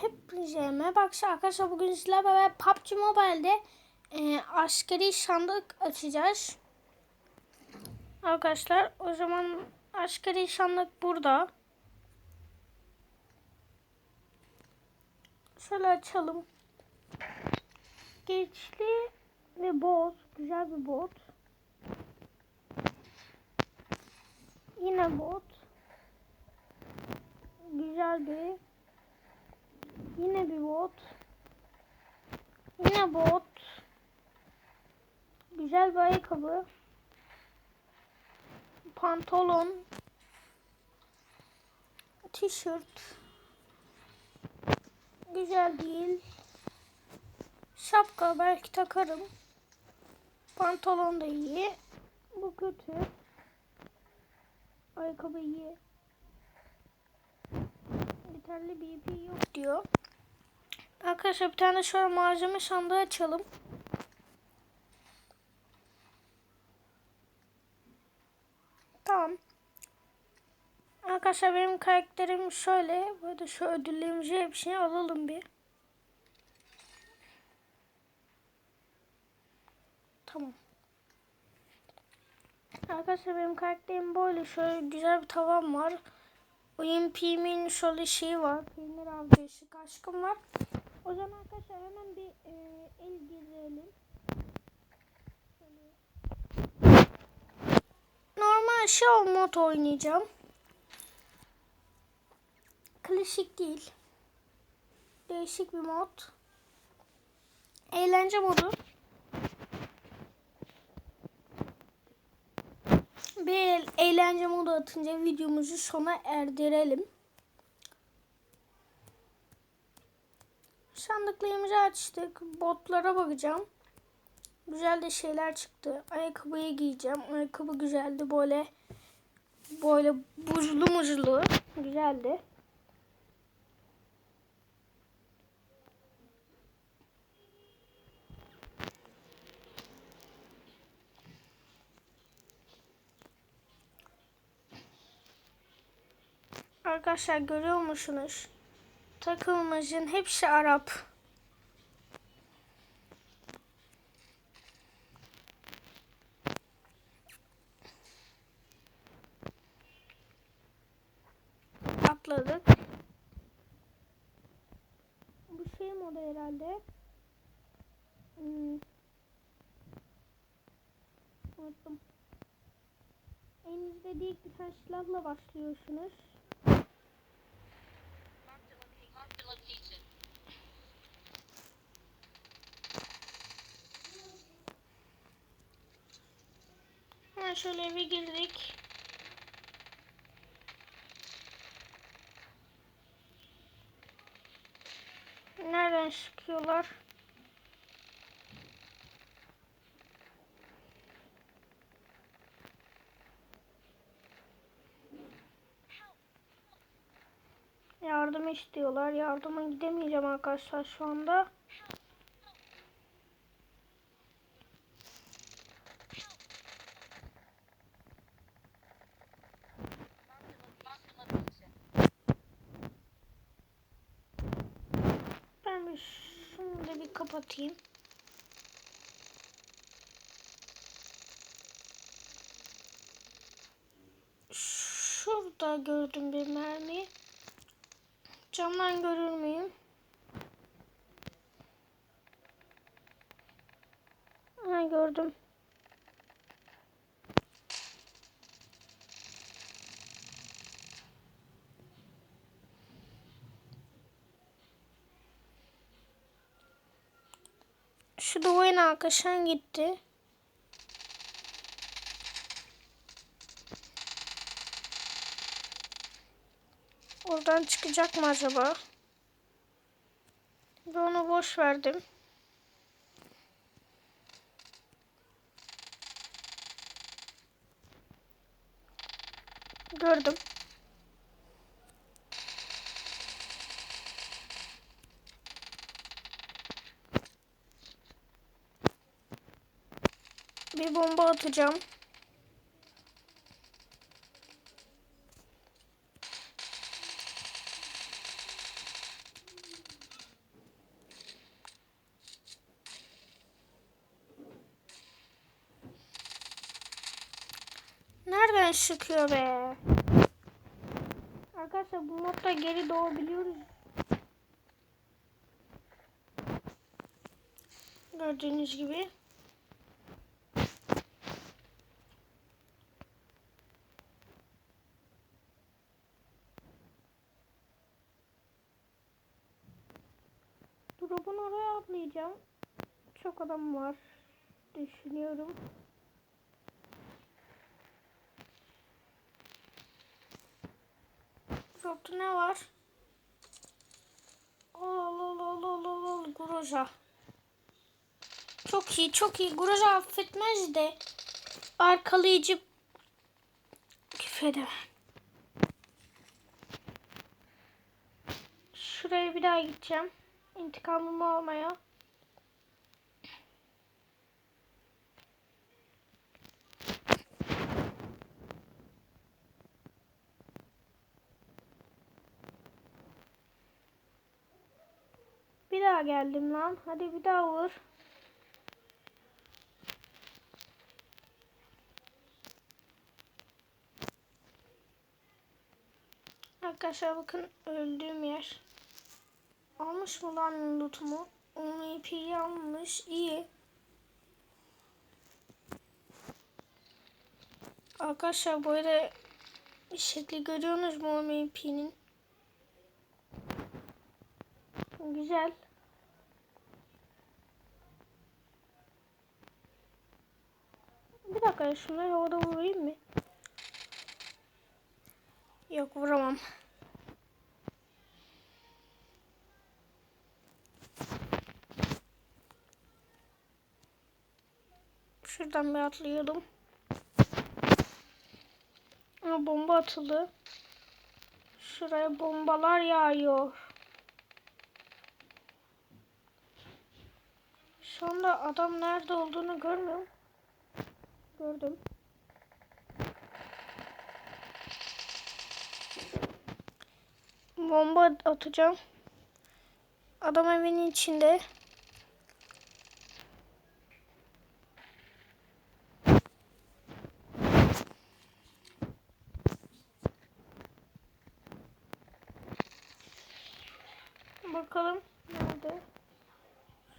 Hepinize merhaba arkadaşlar. Bugün sizlerle beraber PUBG Mobile'de e, askeri sandık açacağız. Arkadaşlar o zaman askeri sandık burada. Şöyle açalım. Geçli ve bot. Güzel bir bot. Yine bot. Güzel bir Yine bir bot. Yine bot. Güzel bir ayakkabı. Pantolon. Tişört. Güzel değil. Şapka belki takarım. Pantolon da iyi. Bu kötü. Ayakkabı iyi. Yeterli BP yok diyor. Arkadaşlar bir tane şöyle malzeme sandığı açalım. Tamam. Arkadaşlar benim karakterim şöyle. Böyle şu ödüllerimizi hepsini alalım bir. Tamam. Arkadaşlar benim karakterim böyle. Şöyle güzel bir tavam var. UMP'min şöyle şeyi var. Peynir avcısı aşkım var. O zaman arkadaşlar hemen bir e, el girelim. Normal show mod oynayacağım. Klasik değil. Değişik bir mod. Eğlence modu. Bir eğlence modu atınca videomuzu sona erdirelim. Sandıklarımızı açtık. Botlara bakacağım. Güzel de şeyler çıktı. Ayakkabıyı giyeceğim. Ayakkabı güzeldi. Böyle böyle buzlu muzlu. Güzeldi. Arkadaşlar görüyor musunuz? Takımımızın hepsi Arap. Atladık. Bu şey moda herhalde. Hmm. Unuttum. Elinizde değil bir tane başlıyorsunuz. Hemen şöyle eve girdik. Nereden çıkıyorlar? Yardım istiyorlar. Yardıma gidemeyeceğim arkadaşlar şu anda. Ben şunu da bir kapatayım. Şurada gördüm bir mermi. Camdan görür müyüm? Ha gördüm. Şu duvarın arkasından gitti. Oradan çıkacak mı acaba? Ben onu boş verdim. Gördüm. Bir bomba atacağım. Nereden çıkıyor be? Arkadaşlar bu modda geri doğabiliyoruz. Gördüğünüz gibi. Atlayacağım. Çok adam var. Düşünüyorum. Drop'ta ne var? Ol ol ol ol ol ol Groza. Çok iyi çok iyi. Groza affetmez de arkalayıcı küfredemem. Şuraya bir daha gideceğim. İntikamımı almaya. Bir daha geldim lan. Hadi bir daha vur. Arkadaşlar bakın öldüğüm yer. Almış mı lan lootumu? İpi almış. İyi. Arkadaşlar böyle şekli görüyorsunuz mu o MP'nin? Güzel. Bir dakika şunları havada vurayım mı? Yok vuramam. Şuradan bir atlayalım. Ama bomba atıldı. Şuraya bombalar yağıyor. Şu anda adam nerede olduğunu görmüyorum. Gördüm. Bomba atacağım. Adam evin içinde. Bakalım nerede?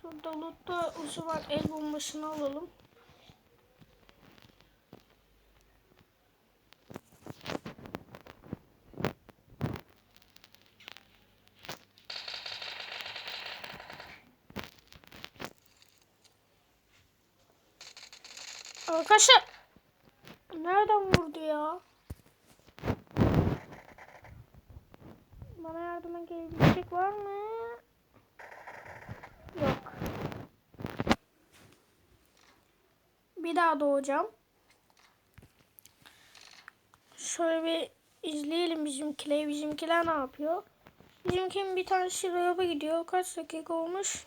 Şurada lootta uzu var. El bombasını alalım. Arkadaşlar nereden vurdu ya? Bana yardıma gelebilecek var mı? Yok. Daha doğacağım. Şöyle bir izleyelim bizimkileri. Bizimkiler ne yapıyor? Bizimkinin bir tane şiroba gidiyor. Kaç dakika olmuş?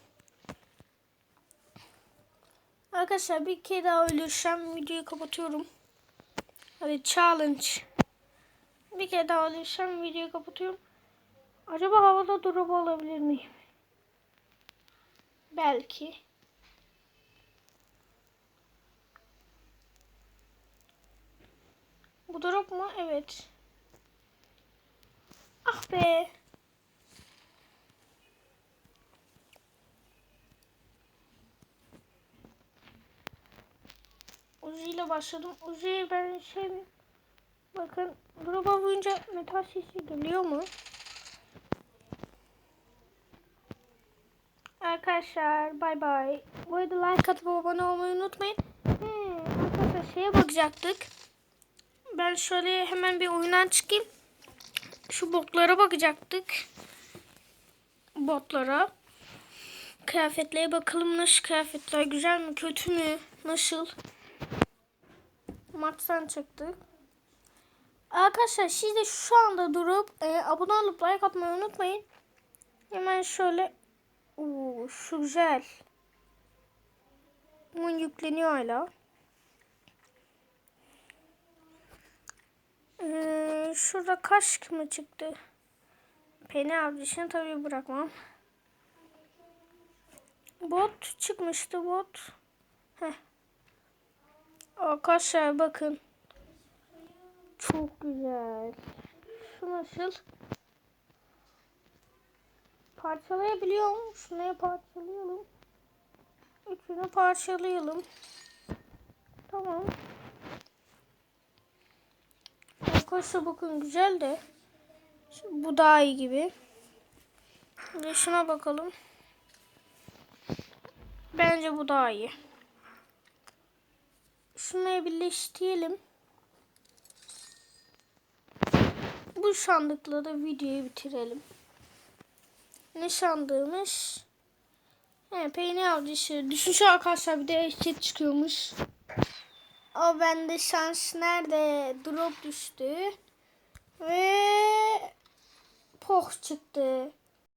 Arkadaşlar bir kere daha ölürsem videoyu kapatıyorum. Hadi challenge. Bir kere daha ölürsem videoyu kapatıyorum. Acaba havada drop alabilir miyim? Belki. Bu drop mu? Evet. Ah be. Uzi ile başladım. Uzi ben şey bakın drop'a vurunca metal sesi geliyor mu? Arkadaşlar bay bay. Bu arada like atıp abone olmayı unutmayın. He, arkadaşlar şeye bakacaktık. Ben şöyle hemen bir oyundan çıkayım. Şu botlara bakacaktık. Botlara. Kıyafetlere bakalım nasıl kıyafetler. Güzel mi kötü mü? Nasıl? Maçtan çıktık. Arkadaşlar siz de şu anda durup e, abone olup like atmayı unutmayın. Hemen şöyle Oo, şu güzel. Bunun yükleniyor hala. Ee, şurada kaşk mı çıktı? Peni avcısını tabii bırakmam. Bot çıkmıştı bot. Heh. Arkadaşlar bakın. çok güzel. Şu nasıl? Parçalayabiliyorum. Şunu parçalayalım. Üçünü parçalayalım. Tamam. Arkadaşlar bakın güzel de. Bu daha iyi gibi. Ve şuna bakalım. Bence bu daha iyi. Şunları birleştirelim. Bu sandıkla da videoyu bitirelim. Ne sandığımız? He, peynir avcısı. Düşünsene arkadaşlar bir de eşit çıkıyormuş. O bende şans nerede? Drop düştü. Ve poh çıktı.